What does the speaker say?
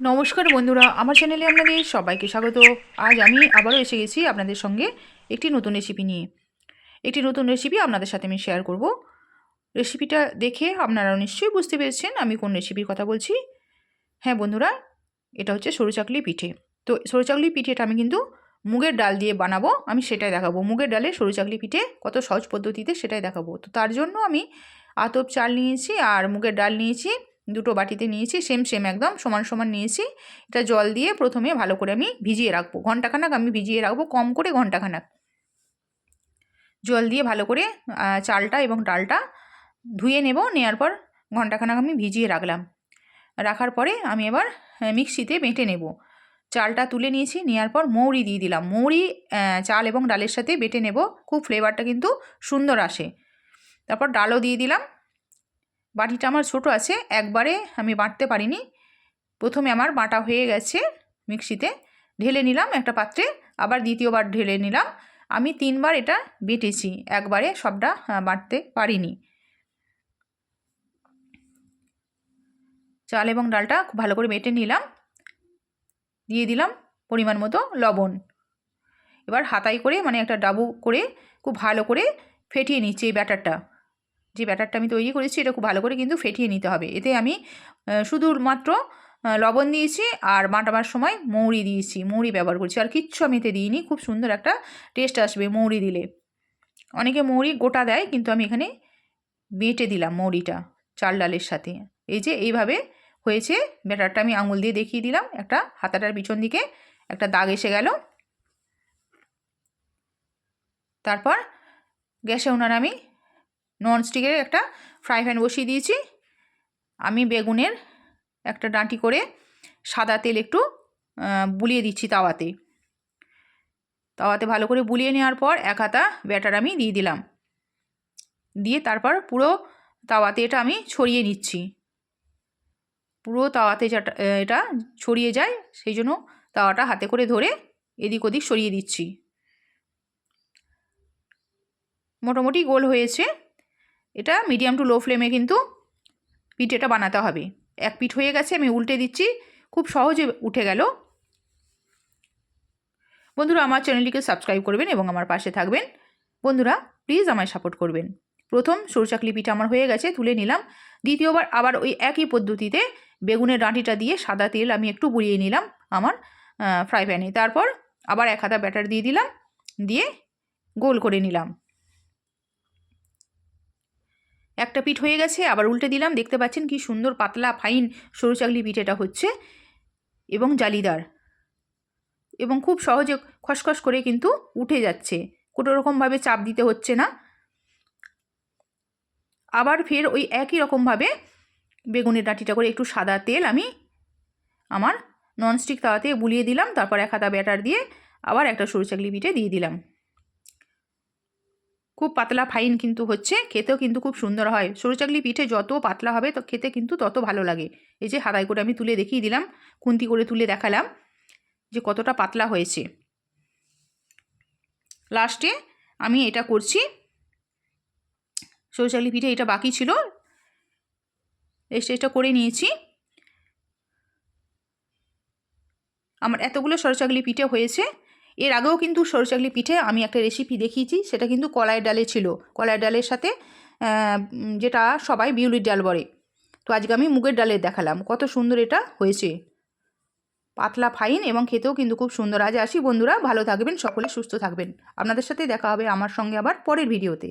নমস্কার বন্ধুরা, আমার চ্যানেলে আপনাদের সবাইকে স্বাগত। আজ আমি আবারও এসে গেছি আপনাদের সঙ্গে একটি নতুন রেসিপি নিয়ে। একটি নতুন রেসিপি আপনাদের সাথে আমি শেয়ার করব। রেসিপিটা দেখে আপনারা নিশ্চয়ই বুঝতে পেরেছেন আমি কোন রেসিপির কথা বলছি। হ্যাঁ বন্ধুরা, এটা হচ্ছে সরু চাকলি পিঠে। তো সরু চাকলি পিঠেটা আমি কিন্তু মুগের ডাল দিয়ে বানাবো, আমি সেটাই দেখাবো। মুগের ডালে সরু চাকলি পিঠে কত সহজ পদ্ধতিতে সেটাই দেখাবো। তো তার জন্য আমি আতপ চাল নিয়েছি আর মুগের ডাল নিয়েছি দুটো বাটিতে নিয়েছি সেম সেম একদম, সমান সমান নিয়েছি। এটা জল দিয়ে প্রথমে ভালো করে আমি ভিজিয়ে রাখব। ঘন্টাখানাক আমি ভিজিয়ে রাখব, কম করে ঘন্টাখানাক। জল দিয়ে ভালো করে চালটা এবং ডালটা ধুয়ে নেব নেওয়ার পর ঘন্টাখানাক আমি ভিজিয়ে রাখলাম। রাখার পরে আমি এবার মিক্সিতে বেটে নেব। চালটা তুলে নিয়েছি নেওয়ার পর মৌরি দিয়ে দিলাম। মৌরি চাল এবং ডালের সাথে বেটে নেব। খুব ফ্লেভারটা কিন্তু সুন্দর আসে। তারপর ডালও দিয়ে দিলাম। বাটিটা আমার ছোট আছে, একবারে আমি বাটতে পারিনি। প্রথমে আমার বাটা হয়ে গেছে মিক্সিতে, ঢেলে নিলাম একটা পাত্রে, আবার দ্বিতীয়বার ঢেলে নিলাম। আমি তিনবার এটা বেটেছি, একবারে সবটা বাটতে পারিনি। চাল এবং ডালটা খুব ভালো করে বেটে নিলাম। দিয়ে দিলাম পরিমাণ মতো লবণ। এবার হাতাই করে মানে একটা ডাবু করে, খুব ভালো করে ফেটিয়ে নিচ্ছি এই ব্যাটারটা। যে ব্যাটারটা আমি তৈরি করেছি, এটা খুব ভালো করে কিন্তু ফেটিয়ে নিতে হবে। এতে আমি শুধুমাত্র লবণ দিয়েছি আর বাটাবার সময় মৌরি দিয়েছি, মৌরি ব্যবহার করছি। আর কিচ্ছু আমি এতে দিইনি, খুব সুন্দর একটা টেস্ট আসবে মৌরি দিলে। অনেকে মৌরি গোটা দেয়, কিন্তু আমি এখানে বেটে দিলাম মৌরিটা চাল ডালের সাথে। এই যে এইভাবে হয়েছে, ব্যাটারটা আমি আঙুল দিয়ে দেখিয়ে দিলাম। একটা হাতাটার পিছন দিকে একটা দাগ এসে গেল। তারপর গ্যাসে উনার আমি ননস্টিকের একটা ফ্রাই প্যান বসিয়ে দিয়েছি। আমি বেগুনের একটা ডাঁটি করে সাদা তেল একটু বুলিয়ে দিচ্ছি তাওয়াতে। তাওয়াতে ভালো করে বুলিয়ে নেওয়ার পর এক হাতা ব্যাটার আমি দিয়ে দিলাম। দিয়ে তারপর পুরো তাওয়াতে এটা আমি ছড়িয়ে নিচ্ছি। পুরো তাওয়াতে এটা ছড়িয়ে যায়, সেই জন্য তাওয়াটা হাতে করে ধরে এদিক ওদিক সরিয়ে দিচ্ছি। মোটামুটি গোল হয়েছে। এটা মিডিয়াম টু লো ফ্লেমে কিন্তু পিঠেটা বানাতে হবে। এক পিঠ হয়ে গেছে, আমি উল্টে দিচ্ছি, খুব সহজে উঠে গেল। বন্ধুরা, আমার চ্যানেলটিকে সাবস্ক্রাইব করবেন এবং আমার পাশে থাকবেন। বন্ধুরা প্লিজ আমায় সাপোর্ট করবেন। প্রথম সরষাকলি পিঠা আমার হয়ে গেছে, তুলে নিলাম। দ্বিতীয়বার আবার ওই একই পদ্ধতিতে বেগুনের ডাঁটিটা দিয়ে সাদা তেল আমি একটু বুড়িয়ে নিলাম আমার ফ্রাই প্যানে তারপর আবার এক হাতা ব্যাটার দিয়ে দিলাম, দিয়ে গোল করে নিলাম। একটা পিঠ হয়ে গেছে, আবার উল্টে দিলাম, দেখতে পাচ্ছেন কি সুন্দর, পাতলা, ফাইন, সরু চাকলি পিঠেটা হচ্ছে। এবং জালিদার। এবং খুব সহজে খসখস করে কিন্তু উঠে যাচ্ছে। কোনো রকমভাবে চাপ দিতে হচ্ছে না। আবার ফের ওই একই রকমভাবে বেগুনের ডাঁটিটা করে একটু সাদা তেল আমি আমার ননস্টিক তাওয়াতে বুলিয়ে দিলাম, তারপর এক হাতা ব্যাটার দিয়ে আবার একটা সরু চাকলি পিঠে দিয়ে দিলাম। খুব পাতলা ফাইন কিন্তু হচ্ছে, খেতেও কিন্তু খুব সুন্দর হয়। সরু চাকলি পিঠে যত পাতলা হবে তো খেতে কিন্তু তত ভালো লাগে। এই যে হাতায় করে আমি তুলে দেখিয়ে দিলাম খুন্তি করে তুলে দেখালাম যে কতটা পাতলা হয়েছে। লাস্টে আমি এটা করছি। সরু চাকলি পিঠে এটা বাকি ছিল। এই করে নিয়েছি। আমার এতগুলো সরচাকলি পিঠে হয়েছে। এর আগেও কিন্তু সরচাকলি পিঠে আমি একটা রেসিপি দেখিয়েছি, সেটা কিন্তু কলাইয়ের ডালে ছিল। কলাইয়ের ডালের সাথে যেটা সবাই বিউলির ডাল বলে। তো আজকে আমি মুগের ডালের দেখালাম, কত সুন্দর এটা হয়েছে। পাতলা ফাইন এবং খেতেও কিন্তু খুব সুন্দর। আজ আসি বন্ধুরা, ভালো থাকবেন, সকলে সুস্থ থাকবেন। আপনাদের সাথে দেখা হবে আমার সঙ্গে আবার পরের ভিডিওতে